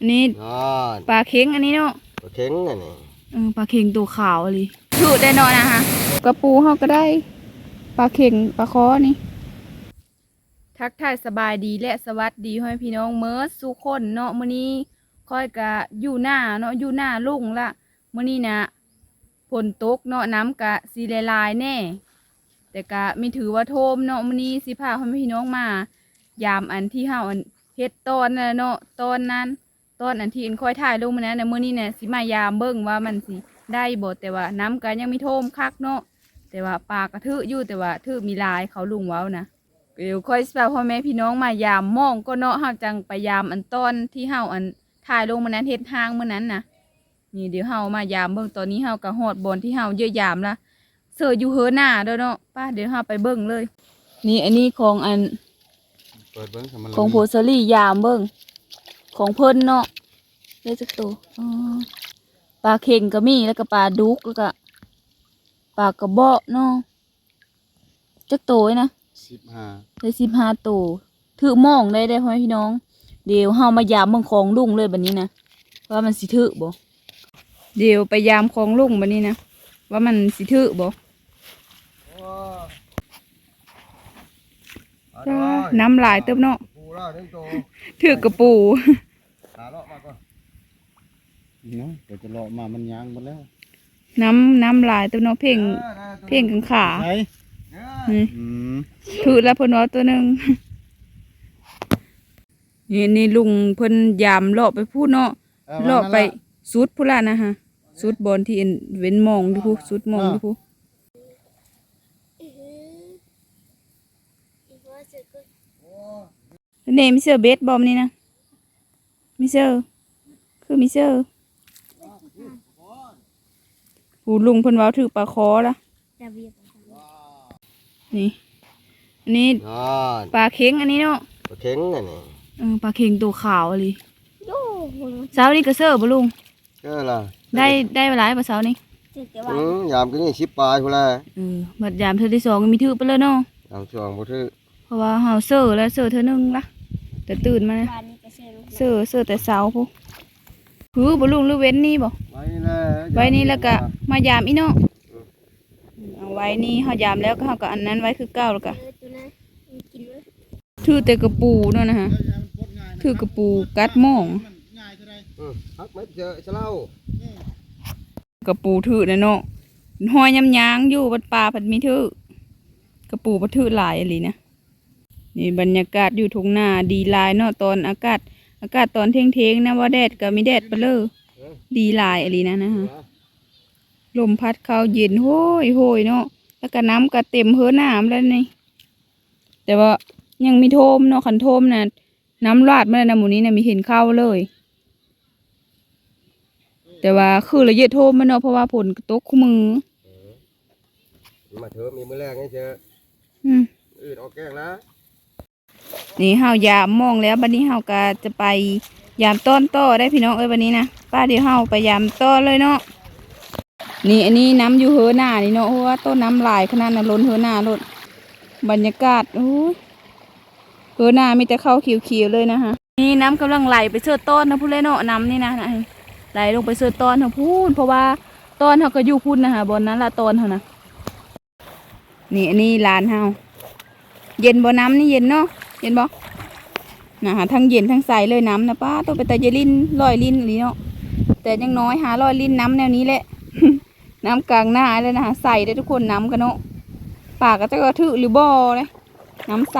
อันนี้นอนปลาเค็งอันนี้เนาะปลาเข็งอันนี้เออปลาเค็งตัวขาวเลยถูได้เนาะนะฮะกระปูเฮาก็ได้ปลาเค็งปลาคอนี่ ทักทายสบายดีและสวัสดีให้พี่น้องเมิร์ดสุคนเนาะมื้อนี้ค่อยกะอยู่หน้าเนาะอยู่หน้าลุงละมื้อนี้นะฝนตกเนาะน้ำกะสีลายๆแน่ แต่กะไม่ถือว่าโทมเนาะมื้อนี้สิพาให้พี่น้องมา ยามอันที่เฮาอันเฮ็ดตอนนั่นแหละเนาะตอนนั้น ตอนอันที่อันค่อยถ่ายลงมานะในมื้อนี้เนี่ยสิมายามเบิ่งว่ามันสิได้บ่แต่ว่าน้ำก็ยังไม่โทมคักเนาะแต่ว่าปลากระทึอยู่แต่ว่าทึมีลายเขาลุงเว้านะเดี๋ยวค่อยสิพาพ่อแม่พี่น้องมายามมองก็เนาะเฮาจังไปยามอันตอนที่เฮาอันถ่ายลงมานั้นเฮ็ดทางมื้อนั้นนะนี่เดี๋ยวเฮามายามเบิ่งตอนนี้เฮาก็ฮอดบอนที่เฮาเยอะยามละเสืออยู่เฮอหน้าเด้อเนาะป้าเดี๋ยวเฮาไปเบิ่งเลย นี่อันนี้ของอันเปิดเบิ้งทำมันของโพสลี่ยามเบิ่ง ของเพิ่นเนาะได้จักตัวอ๋อปลาเข่งก็มีแล้วก็ปลาดุกแล้วก็ปลากระเบาะเนาะจักตัวไว้นะสิบห้าได้สิบห้าตัวถือหมองได้ได้พ่อแม่พี่น้อง เดี๋ยวเฮามายามเบิ่งของลุงเลยบัดนี้นะว่ามันสิถือบ่เดี๋ยวไปยามของลุงบัดนี้นะว่ามันสิถือบ่จ้าน้ำลายเติมเนาะปูล่าหนึ่งตัวถือกระปู ขาเลาะมาก่อน เนาะเดี๋ยวจะเลาะมามันยางหมดแล้วน้ำน้ำลายเติมเนาะเพ่งเพ่งกังขาไหนนี่อืมถือแล้วเพิ่นว่าตัวหนึ่งนี่นี่ลุงเพิ่นยามเลาะไปพูดเนาะเลาะไปสุดพุ่นละนะฮะสุดบอลที่เอ็นเว้นมองอยู่พูสุดมองอยู่พูนี่มิเซอร์เบสบอมนี่นะมิเซอร์คือมิเซอร์ ผู้ลุงเพิ่นเว้าถือปลาคอละนี่อันนี้นอนปลาเค็งอันนี้เนาะปลาเข็งอันนี้เออปลาเค็งตัวขาวอะไรเช้านี้ก็เซอร์บ่ลุงเจ้าล่ะได้ได้เวลาปะเช้านี้อืมยามก็นี่ชิบปลายพุ่นละเออบัดยามเธอที่สองก็มีถือไปเลยเนาะยามช่วงบ่ถือเพราะว่าเฮาเซอร์แล้วเซอร์เธอนึงละแต่ตื่นมานะเซอร์เซอร์แต่เช้าพุ หือบ่ลุงหรือเว้นนี่บ่ไว้นะไว้นี่แล้วก็มายามอีเนาะเอาไว้นี่เฮายามแล้วก็เฮาก็อันนั้นไว้คือเก่าแล้วก็ถือแต่กระปูเนาะนะฮะถือกระปูกัดหม่องอืมฮักเม็ดเจอจะเล่ากระปูถือนะเนาะหอยยำยางอยู่บัดป่าผัดมีถือกระปูบัดถือหลายอะไรนะนี่บรรยากาศอยู่ทุ่งนาดีหลายเนาะตอนอากาศ อากาศตอนเที่ยงเทงๆนะว่าแดดก็มีแดดไปเลยดีหลายอะไรนะนะฮะลมพัดเข้าเย็นโห้ยโหยเนาะแล้วก็น้ำก็เต็มเฮือน้ำแล้วนี่แต่ว่ายังมีโทมเนาะขันโทมนะน้ำลาดมาแล้วนะหมูนี้นะมีเห็นเข้าเลย แต่ว่าคือละเอียดโทมมันเนาะเพราะว่าผลกระตกคู่มือมาเถอะมีมือแรกไงเจออืมอืดออกแกงแล้ว นี่เฮายามมองแล้วบัดนี้เฮาก็จะไปยามต้นโตได้พี่น้องเอ้ยบัดนี้นะป้าเดี๋ยวเฮาไปยามต้นเลยเนาะนี่อันนี้น้ำอยู่เฮือหน้านี่เนาะเพราะว่าต้นน้ำลายขนาดนั้นล้นเฮือหน้าล้นบรรยากาศโอ้ยเฮือหน้ามีแต่ข้าวเขียวๆเลยนะฮะนี่น้ำกำลังไหลไปเสื้อต้นนะพูดเลยเนาะน้ำนี่นะไหลลงไปเสื้อต้นเขาพูดเพราะว่าต้นเขาก็อยู่พุ่นนะฮะบนนั้นละต้นเขานะนี่อันนี้ลานเฮาเย็นบ่น้ำนี่เย็นเนาะ เย็นบ่นะฮะทั้งเย็นทั้งใสเลยน้ำนะป้าตัวไปแต่จะลิ้นลอยลิ้นหรือเนาะแต่ยังน้อยหาลอยลินน้ำแนวนี้แหละ น้ำกลางหน้าเลยนะฮะใสได้ทุกคนน้ำกันเนาะปากก็จะกระทึหรือบ่อเลยน้ำใส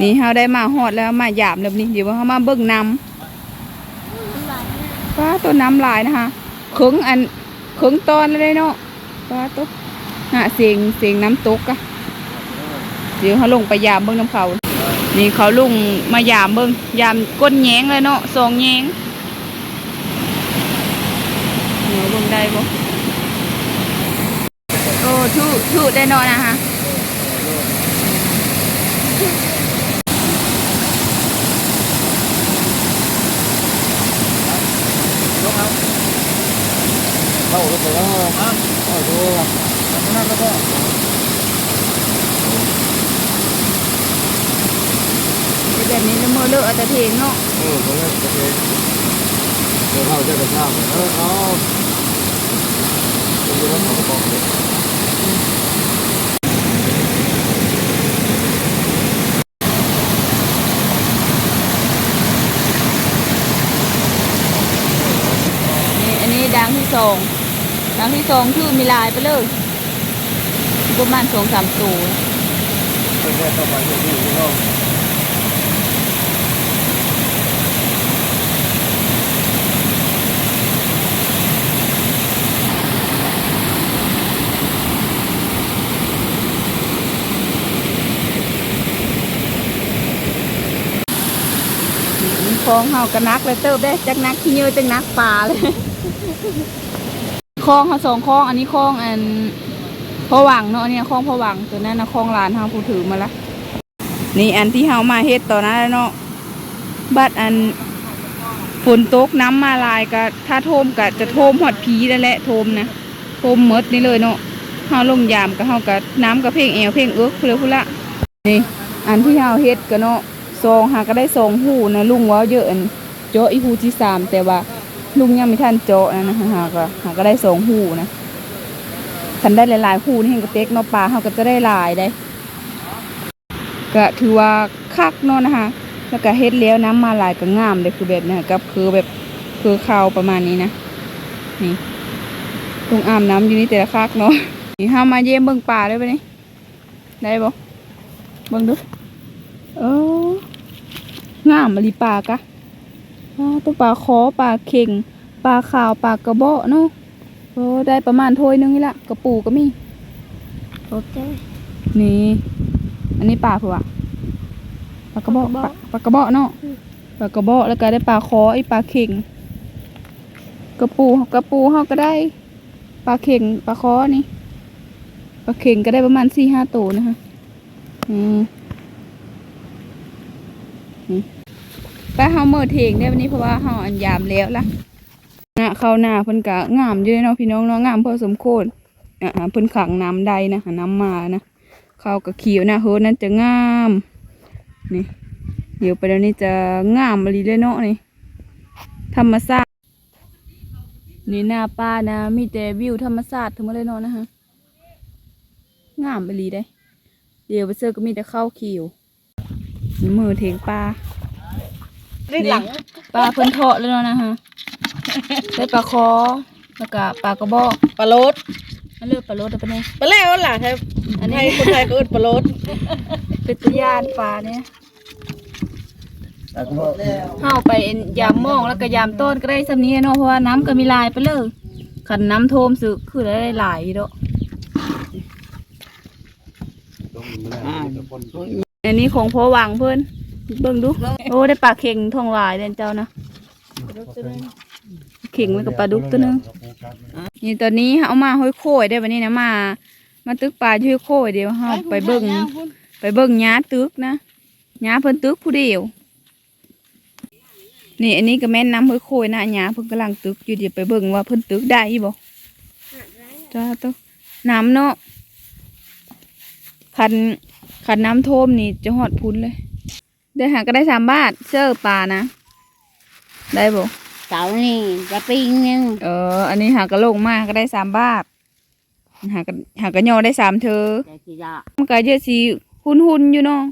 นี่เฮาได้มาหอดแล้วมาหยามแบบนี้เดี๋ยวเฮามาเบิ่งน้ำป้าตัวน้ำลายนะคะเคิงอันเคิงตอนเลยเนาะป้าตัวหาเสียงเสียงน้ำตกอะ เดี๋ยวเขาลงไปยามเบิ้งน้ำเขา นี่เขาลุงมายามเบิ้งยามก้นแยงเลยเนาะสองแยงเดี๋ยวเบิ้งได้บ่โอ้ทุทุได้นอนนะฮะเข้ารถไปแล้วฮะเข้าดูครับนั่นแล้วก็ แบบนี้แล้วมือเลอะเอาแต่เพลงเนาะเออเขาเลยโอเคจะกระชากเออเอาเป็นยังไงเขาก็บอกเลยนี่อันนี้ดังที่สองดังที่สองคือมีลายไปเลยประมาณสองสามตัวเป็นแค่ต่อไปที่นี่เนาะ องเฮาก็นักเลยเติบได้จักนักขี้เยอะจักนักปลาเลยคลองเฮาสองคลอง อันนี้คลองอันพอหวังเนาะอันนี้คลองพอหวังตัวนั้นนะคลองหลานเฮาผู้ถือมาละนี่อันที่เฮามาเฮ็ดต่อนนั้นเนาะบัดอันฝนตกน้ำมาลายก็ถ้าโทมก็จะโทมหอดผีนั่นแหละโทมนะโทมหมดนี่เลยเนาะเฮาลงยามก็เฮาก็น้ำก็เพ่งแอวเพ่งเอิกพุ่นเลยพุ่นละนี่อันที่เฮาเฮ็ดก็เนาะ ซองหาก็ได้ซองหูนะลุงว่าเยอะอันเจาะอีหูที่สามแต่ว่าลุงยังไม่ทันเจาะนะนะหาก็หาก็ได้สองหูนะคันได้หลายๆหูนี่เห็นกระเต็กเนาะปลาเฮาก็จะได้หลายได้ก็ถือว่าคักเนาะนะคะแล้วก็เฮ็ดแล้วน้ำมาหลายก็งามเลยคือแบบนี้กับคือแบบคือข้าวประมาณนี้นะนี่ตรงอาบน้ำอยู่นี่แต่ละคักเนาะนี่เฮามาเยี่ยมเบิ่งป่าได้ปะนี่ได้บ่เบิ่งดูเออ งามมะลิปลากะอ่าตัวปลาคอปลาเข่งปลาขาวปลากระเบาะเนาะโอ้ได้ประมาณถ้วยหนึงนี่ละกระปูก็มีโอเคนี่ อันนี้ปลาเผื่อปลากระเบาะปลาปลากระเบาะเนาะปลากระเบาะแล้วก็ได้ปลาคอไอ้ปลาเข่งกระปูกระปูเขาก็ได้ปลาเข่งปลาคอนี่ปลาเข่งก็ได้ประมาณสี่ห้าตัวนะคะอืม ไปเฮาเมื่อเทงได้วันนี้เพราะว่าเฮาอันยามแล้วล่ะนะเข้าหน้าเพิ่นก็งามอยู่เด้เนาะพี่น้องเนาะงามพอสมควรอ่าเพิ่นขังน้ำใดนะน้ำมานะเข้ากับเขียวนะเฮ้นั่นจะงามนี่เดี๋ยวไปแล้วนี่จะงามมะลีเลยเนาะนี่ธรรมชาตินี่หน้าป้านะมีแต่วิวธรรมชาติทั้งหมดเลยเนาะนะคะงามมะลีได้ เดี๋ยวไปเจอก็มีแต่ข้าวเขียวนี่ มือเทงปลารีดหลังปลาเพิ่นเทาะแล้วเนาะนะฮะได้ปลาคอแล้วก็ปลากระบอกปลาโลดอันเลือกปลาโรดเอาไปเนี่ยปลาแล้วหล่ะไทยอันไทนี้ยคนไทยก็อึดปลาโลดเป็นตัวยานปลาเนี่ยแต่ก็เข้าไปยามมองแล้วก็ยามต้นก็ได้สำนี้เนาะเพราะว่าน้ำก็มีลายไปเลยขันน้ำโทมสึกคือได้หลายอยู่เนาะต้อ งมีแรงแต่คนช่วยอันนี้ของพ่อวังเพิ่นเบิ่งดู โอ้ได้ปลาเข่งทองหลายเด่นเจ้านะเข่งไว้กับปลาดุกตัวหนึงนี่ตอนนี้เอามาห้อยโค้ยได้วันนี้นะมา มาตึกปลาอยู่ห้อยโค้ยเดี๋ยวเฮาไปเบิ่งไปเบิ่งหญ้าตึกนะหญ้าเพิ่นตึกผู้เดียวนี่อันนี้ก็แม่นน้ำห้อยโคยนะหญ้าเพิ่นกำลังตึกอยู่เดี๋ยวไปเบิ่งว่าเพิ่นตึกได้บ่จ้าตัวน้ำเนาะคัน คันน้ำท่วมนี่จะหอดพุ้นเลย ได้หาก็ได้สามบาทเสื้อปลานะ ได้บ่เสานี่จะปิ้งนึงเออ อันนี้หากระโลงมากก็ได้สามบาท หากระหากระยอได้สามเธอแต่ที่จะมันก็เยอะสีหุ่นหุ่นๆอยู่เนาะ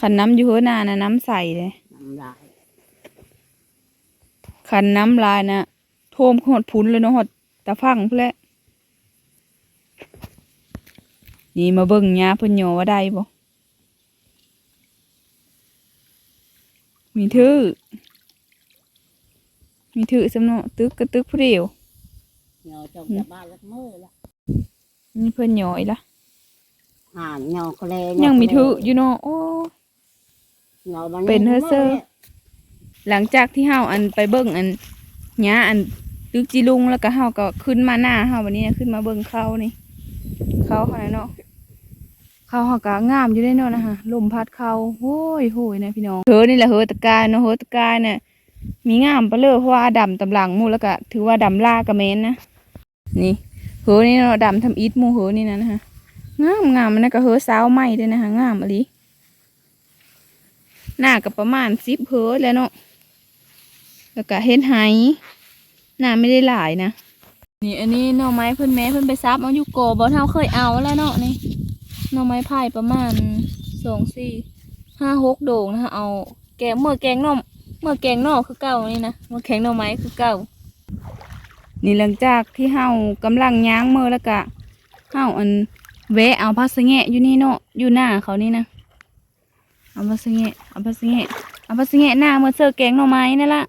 ขันน้ำอยู่เฮือหนานะน้ำใสเลยทำได้ขันน้ำลายนะท่วมหดพุ้นเลยเนาะหดตะฟังพุ่นแหละ นี่มาเบิ่งหญ้าเพิ่นโยว่าได้บ่มีถือมีถือสำเนาะตึกกระตึกผู้เดียวเหนียวจงจะบ้านละมือละนี่เพิ่นโยอีละห่านเหนียวก็เลยยังมีถืออยู่เนาะโอ้เหนียวมัเป็นเฮ้อเซอร์หลังจากที่เฮาอันไปเบิ่งอันหญ้าอันตึกจิลุงแล้วก็เฮาก็ขึ้นมาหน้าเฮาวันนี้นะขึ้นมาเบิ่งเขานี่เขาเขาน่ะเนาะ เขาเฮาก็งามอยู่ได้เนาะนะคะลมพัดเขาโอ้ยโหยนะพี่น้องเธอนี่แหละเฮอตะกายเนาะเฮอตะกายเนี่ยมีงามไปเลยเพราะว่าดำตำหลังมูแล้วก็ถือว่าดำล่ากระเมนนะนี่เฮอนี่เนาะดำทำอิฐมูเฮอนี่นะนะคะงามงามมันะก็เฮอสาวใหม่ด้วยนะคะงามอะลีหน้าก็ประมาณ10เฮอแล้วเนาะแล้วก็เฮ็ดไหน้ำไม่ได้หลายนะนี่อันนี้หน่อไม้เพิ่อนแม่เพิ่อนไปซับเอาอยู่โกบ่เท่าเคยเอาแล้วเนาะนี่ หน่อไม้ไผ่ประมาณสองสี่ห้าหกโด่งนะคะเอาแกงเมื่อแกงหน่อเมื่อแกงหน่อคือเก่านี่นะเมื่อแกงหน่อไม้คือเก่านี่หลังจากที่เฮากำลังย่างมือแล้วก็เฮาอันแวะเอาพัสแงะอยู่นี่เนาะอยู่หน้าเขานี่นะเอาพัสแงะเอาพัสแงะเอาพัสแงะหน้าเมื่อเจอแกงหน่อไม้นั่นละ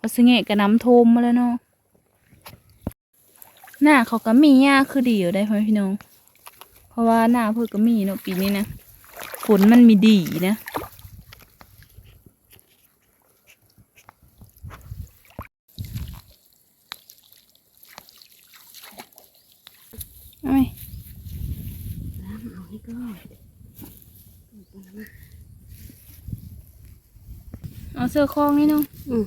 พัสแงะกับน้ำทมมาแล้วเนาะ หน้าเขาก็มีหญ้าคือดีอยู่ได้พ่อพี่น้อง เพราะว่าหน้าเพื่อก็มีเนาะปีนี้นะฝนมันมีดีนะเอาไหมเอานี่ก็เอาเสื้อคล้องนี่เนาะอืม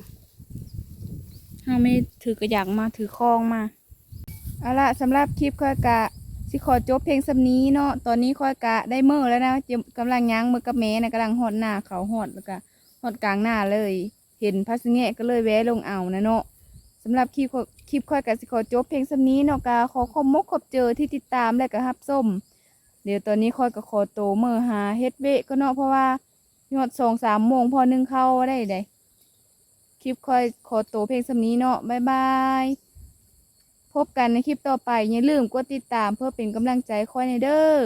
เราไม่ถือกระยางมาถือคล้องมา เอาละสำหรับคลิปค่อยกะสิขอจบเพลงสำนี้เนาะตอนนี้ค่อยกะได้เมื่อแล้วนะกำลังย่างมือกับแม่นะกำลังหอดหน้าเขาหอดแล้วก็หอดกลางหน้าเลย เห็นพัสแงะก็เลยแวะลงเอานะเนาะสำหรับคลิปคลิปค่อยกะสิขอจบเพลงสำนี้เนาะกะขอขอบมกขอบเจอที่ติดตามและก็ฮับส้มเดี๋ยวตอนนี้ค่อยก็ขอโตเมื่อหาเฮ็ดเวะก็เนาะเพราะว่ายอดสองสามโมงพอนึ่งเข้าได้ได้คลิปค่อยขอโตเพลงสำนี้เนาะบ๊ายบาย พบกันในคลิปต่อไป อย่าลืมกดติดตามเพื่อเป็นกำลังใจค่อยในเด้อ